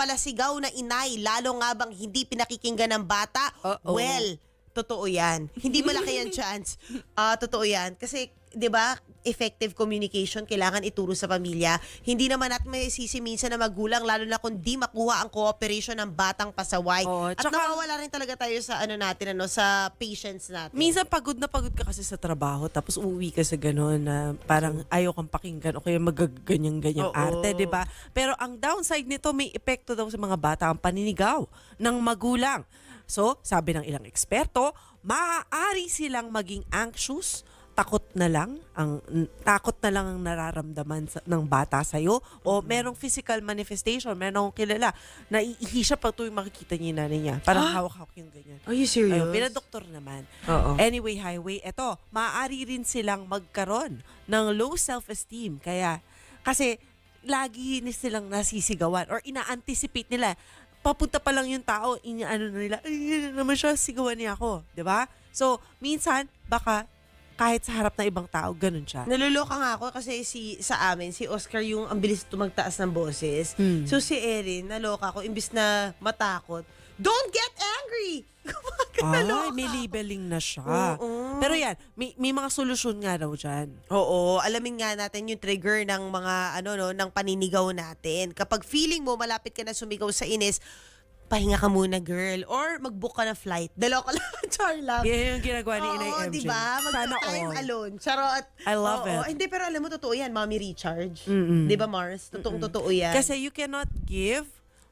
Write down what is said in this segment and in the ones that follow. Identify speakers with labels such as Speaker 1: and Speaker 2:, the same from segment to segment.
Speaker 1: palasigaw na inay, lalo nga bang hindi pinakikinggan ng bata?
Speaker 2: Uh-oh.
Speaker 1: Well, totoo yan. Hindi malaki yan chance. Ah, totoo yan. Kasi, di ba, effective communication kailangan ituro sa pamilya. Hindi naman natin may sisi minsan na magulang, lalo na kung di makuha ang cooperation ng batang pasaway.
Speaker 2: Oo,
Speaker 1: At
Speaker 2: tsaka-
Speaker 1: nawawala rin talaga tayo sa ano natin, ano, sa patience natin.
Speaker 2: Minsan pagod na pagod ka kasi sa trabaho tapos uuwi ka sa gano'n na parang ayaw kang pakinggan o kaya magaganyan-ganyang
Speaker 1: Oo.
Speaker 2: arte, di ba? Pero ang downside nito may epekto daw sa mga bata ang paninigaw ng magulang. So, sabi ng ilang eksperto, maaari silang maging anxious, takot na lang ang takot na lang ang nararamdaman sa, ng bata sa o merong physical manifestation merong kilala na iihi siya pag tuwing makikita niya yung nanay niya parang hawak-hawak yung ganyan
Speaker 1: Are you serious?
Speaker 2: Ayun, pinadoktor naman.
Speaker 1: Oo.
Speaker 2: Anyway, highway, eto, maaari rin silang magkaroon ng low self-esteem. Kaya, kasi, lagi ni silang nasisigawan or ina-anticipate nila. Papunta pa lang yung tao, ina-ano na nila, ay, naman siya, sigawan niya ako. 'di ba? So, minsan, baka, kahit sa harap ng ibang tao, ganun siya.
Speaker 1: Naluloka nga ako kasi si sa amin, si Oscar yung ang bilis tumagtaas ng boses.
Speaker 2: Hmm.
Speaker 1: So si Erin, naloka ako, imbis na matakot, don't get angry!
Speaker 2: Ay, may labeling na siya.
Speaker 1: Oo.
Speaker 2: Pero yan, may, may mga solusyon nga daw dyan.
Speaker 1: Oo, alamin nga natin yung trigger ng mga ano no, ng paninigaw natin. Kapag feeling mo malapit ka na sumigaw sa inis, pahinga ka muna, girl. Or mag-book ka ng flight. Dalawa ka lang, char lang.
Speaker 2: Yan yung ginagawa ni Inay
Speaker 1: Oo,
Speaker 2: MJ.
Speaker 1: di ba?
Speaker 2: Sana
Speaker 1: Mag-time
Speaker 2: all.
Speaker 1: alone. Charot.
Speaker 2: I love
Speaker 1: Oo,
Speaker 2: it.
Speaker 1: Hindi, pero alam mo, totoo yan. Mommy recharge.
Speaker 2: Mm-mm.
Speaker 1: Di ba, Mars? Totoong totoo yan.
Speaker 2: Kasi you cannot give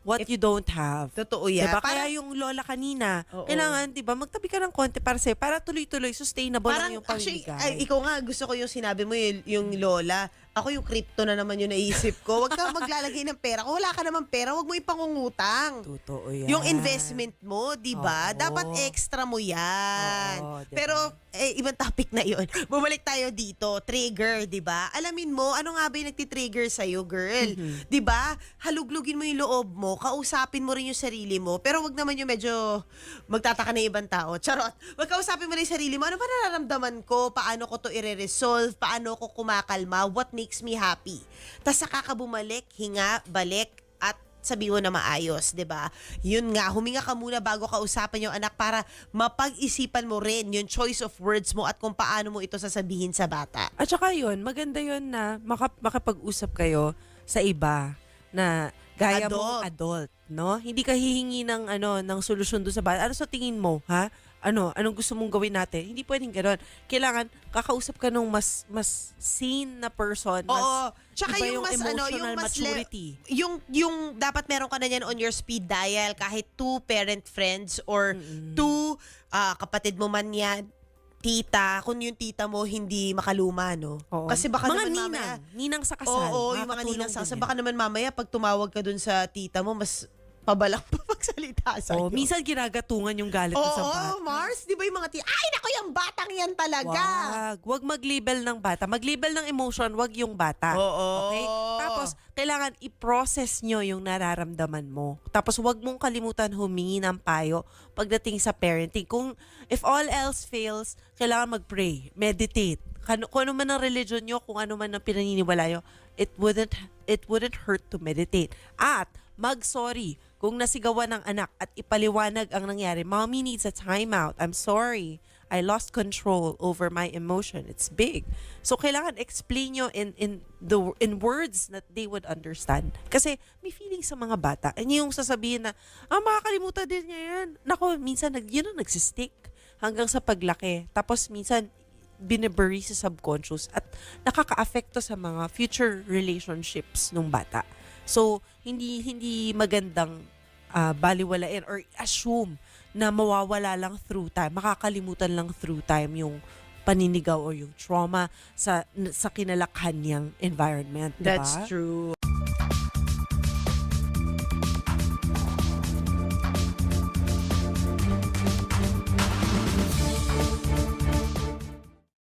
Speaker 2: what you don't have.
Speaker 1: Totoo yan.
Speaker 2: Diba?
Speaker 1: Parang-
Speaker 2: Kaya yung lola kanina,
Speaker 1: Oo.
Speaker 2: kailangan, di ba, magtabi ka ng konti para sa'yo, para tuloy-tuloy, sustainable lang yung
Speaker 1: actually,
Speaker 2: pamimigay.
Speaker 1: ay, ikaw nga, gusto ko yung sinabi mo, yung, yung lola. Ako yung crypto na naman yung naisip ko. Huwag ka maglalagay ng pera. Kung wala ka naman pera, huwag mo ipangungutang.
Speaker 2: Totoo yan.
Speaker 1: Yung investment mo, di ba? Dapat extra mo yan.
Speaker 2: Oo, di ba?
Speaker 1: Pero, eh, ibang topic na yon. Bumalik tayo dito. Trigger, di ba? Alamin mo, ano nga ba yung nagtitrigger sa'yo, girl?
Speaker 2: Mm-hmm.
Speaker 1: Di ba? Haluglugin mo yung loob mo, kausapin mo rin yung sarili mo, pero wag naman yung medyo magtataka na ibang tao. Charot. Wag kausapin mo rin yung sarili mo. Ano ba nararamdaman ko? Paano ko to i-resolve? Paano ko kumakalma? What makes me happy? Tapos saka ka bumalik, hinga, balik, at sabi mo na maayos, 'di ba? Yun nga, huminga ka muna bago ka usapan yung anak para mapag-isipan mo rin yung choice of words mo at kung paano mo ito sasabihin sa bata.
Speaker 2: At saka yun, maganda yun na maka, makapag-usap kayo sa iba na gaya
Speaker 1: Adult.
Speaker 2: mong adult, no? Hindi ka hihingi ng ano ng solusyon doon sa bata. Ano sa tingin mo, ha? Ano, anong gusto mong gawin natin? Hindi pwedeng gano'n. Kailangan kakausap ka nung mas mas sane na person, mas
Speaker 1: Oo. Tsaka
Speaker 2: iba
Speaker 1: yung mas ano,
Speaker 2: emotional
Speaker 1: yung mas le-
Speaker 2: maturity.
Speaker 1: yung yung dapat meron ka na yan on your speed dial kahit two parent friends or two ah, kapatid mo man yan tita, kung yung tita mo hindi makaluma, no?
Speaker 2: Oo.
Speaker 1: Kasi baka
Speaker 2: mga
Speaker 1: naman
Speaker 2: ninang,
Speaker 1: mamaya,
Speaker 2: ninang sa kasal.
Speaker 1: Oo, yung mga ninang sa
Speaker 2: yan.
Speaker 1: Baka naman mamaya pag tumawag ka dun sa tita mo, mas pabalak pa magsalita sa'yo.
Speaker 2: Oh, minsan ginagatungan yung galit mo sa
Speaker 1: Oo,
Speaker 2: bata.
Speaker 1: Mars, di ba yung mga tita, ay naku, yung batang yan talaga.
Speaker 2: Wag. Wag mag-label ng bata. Mag-label ng emotion, wag yung bata.
Speaker 1: Oo.
Speaker 2: Okay? Tapos, kailangan i-process nyo yung nararamdaman mo. Tapos, wag mong kalimutan humingi ng payo pagdating sa parenting. Kung, if all else fails, kailangan mag-pray, meditate. Kano, kung ano man ang religion nyo, kung ano man ang pinaniniwala nyo, it wouldn't, it wouldn't hurt to meditate. At, mag-sorry kung nasigawan ng anak at ipaliwanag ang nangyari. Mommy needs a timeout. I'm sorry. I lost control over my emotion. It's big. So kailangan explain nyo in in the in words that they would understand. Kasi may feeling sa mga bata. And yung sasabihin na, ah, makakalimutan din niya yan. Nako, minsan nag, yun ang nagsistick hanggang sa paglaki. Tapos minsan, binibury sa subconscious at nakaka-affecto sa mga future relationships ng bata. So, hindi hindi magandang ah, baliwalain or assume na mawawala lang through time, makakalimutan lang through time yung paninigaw or yung trauma sa sa kinalakhan niyang environment, di ba?
Speaker 1: That's true.